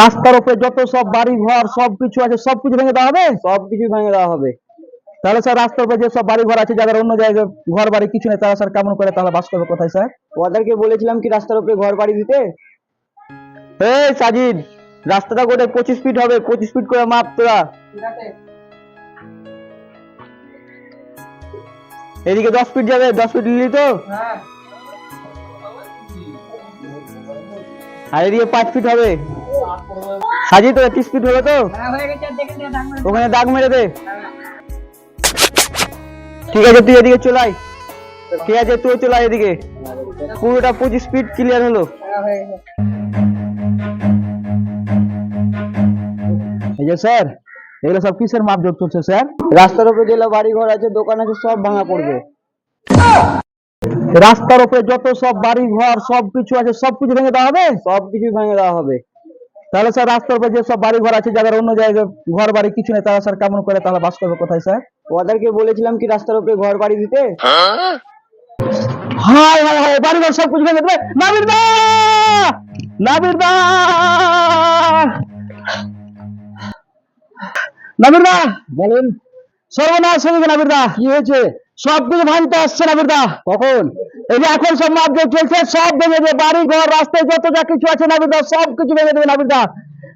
রাস্তার উপরে যত সব বাড়ি ঘর সব কিছু আছে সব কিছু ভেঙে দেওয়া হবে? সব কিছু ভেঙে দেওয়া হবে। তাহলে স্যার রাস্তার উপরে যে সব বাড়ি ঘর আছে যাদের অন্য জায়গায় ঘর বাড়ি কিছু নেই তারা স্যার কেমন করে তাহলে বাস করবে কোথায় স্যার? ওদেরকে বলেছিলাম কি রাস্তার উপরে ঘর বাড়ি দিতে? এই সাজিদ রাস্তাটা করে পঁচিশ ফিট হবে পঁচিশ ফিট করে মাপ তোরা। এদিকে দশ ফিট যাবে দশ ফিট নিলি তো? আর এদিকে পাঁচ ফিট হবে। সাজিদ তো? তিরিশ স্পিড হবে তো ওখানে দাগ মেরে দে। ঠিক আছে তুই এদিকে চলে আয়। ঠিক আছে তুই চলে আয় এদিকে। পুরোটা পঁচিশ স্পিড ক্লিয়ার হলো। এই যে স্যার এগুলো সব কিসের মাপ যোগ চলছে স্যার রাস্তার উপরে যেগুলো বাড়ি ঘর আছে দোকান আছে সব ভাঙা পড়বে। রাস্তার উপরে যত সব বাড়ি ঘর সব কিছু আছে সব কিছু ভেঙে দেওয়া হবে? সব কিছু ভেঙে দেওয়া হবে। তাহলে স্যার রাস্তার উপরে যে সব বাড়ি ঘর আছে যাদের অন্য জায়গায় ঘর বাড়ি কিছু নেই তারা স্যার কেমন করে তাহলে বাস করবে কোথায় স্যার? ওদেরকে বলেছিলাম কি রাস্তার উপরে ঘর বাড়ি দিতে? হাই হাই হাই বাড়ি ঘর সব কিছু দেবে নাবির দা! নাবির দা! নাবির দা! বলেন। সর্বনাশ হয়ে গেছে নাবির দা। কি হয়েছে? সব কিছু ভাঙতে আসছে নাবির দা কখন? এই যে এখন সব মাপ যে চলছে সব ভেঙে দেবে। বাড়ি ঘর রাস্তায় যত যা কিছু আছে নাবির দা সব কিছু ভেঙে দেবে নাবির দা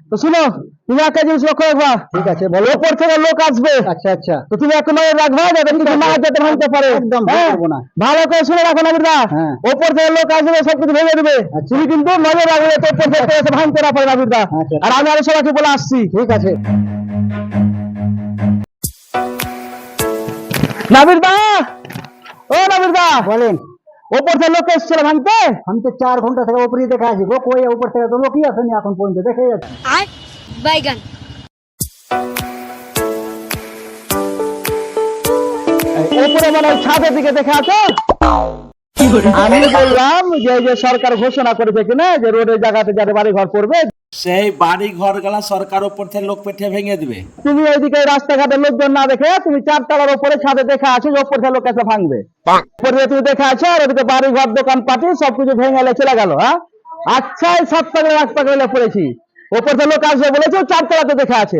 তো শুনো তুমি একটা জিনিস লক্ষ্য রাখবা। ঠিক আছে বলো। ওপর থেকে লোক আসবে। আচ্ছা আচ্ছা। তো তুমি একটা নজর রাখবা যাতে কিছু না যাতে ভাঙতে পারে। একদম হ্যাঁ? না। ভালো করে শুনে রাখো না বিরদা। হ্যাঁ। ওপর থেকে লোক আসবে সব কিছু ভেঙে দেবে। আচ্ছা। তুমি কিন্তু নজর রাখবে যাতে ওপর থেকে ভাঙতে না পারে না বিরদা। আচ্ছা। আর আমি আরও সবাইকে বলে আসছি। ঠিক আছে। নাবির দা! ও নাবির দা! বলেন। ওপর থেকে লোক এসেছিল ভাঙতে? আমি তো চার ঘণ্টা থেকে উপরে দেখে আছি গো কই উপর থেকে তো লোকই আসেনি এখন পর্যন্ত দেখে যাচ্ছি। বাইগান ওপরে মানে ছাদের দিকে দেখে আছো? আমি বললাম যে যে সরকার ঘোষণা করেছে কিনা যে রোডের জায়গাতে যাদের বাড়ি ঘর পড়বে সেই বাড়ি ঘর গেলা সরকার উপর থেকে লোক পেটে ভেঙে দিবে। তুমি ওইদিকে রাস্তাঘাটে লোকজন না দেখে তুমি চার চারতলার উপরে ছাদে দেখা আছো যে ওপর থেকে লোক এসে ভাঙবে। উপর তুমি দেখে আছো আর ওদিকে বাড়ি ঘর দোকান পাটি সবকিছু ভেঙে এলে চলে গেল হ্যাঁ? আচ্ছা এই সাত পাগলে আট পাগলে পড়েছি। ওপর থেকে লোক আসবে বলেছে ও চারতলাতে দেখে আছে।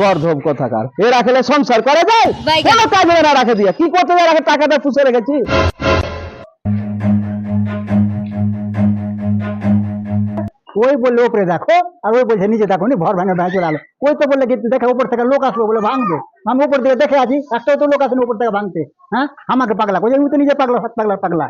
গর্ধব কথাকার? এ রাখলে সংসার করে যায়। কোনো কাজে না রাখে দিয়ে? কি করতে রাখে টাকাটা পুষে রেখেছি। ওই বললে, ওপরে দেখো। আর ওই বলছে, নিচে দেখো নি ভর ভাঙে, ভেঙে, চলে আলো। ওই তো বললে, কিন্তু দেখে উপর থেকে লোক আসলো বলে ভাঙবে। আমি উপর থেকে দেখে আছি, একটাও তো লোক আসেনি উপর থেকে ভাঙতে হ্যাঁ? আমাকে পাগলা কই আমি তো নিজে পাগলা পাগলা পাগলা।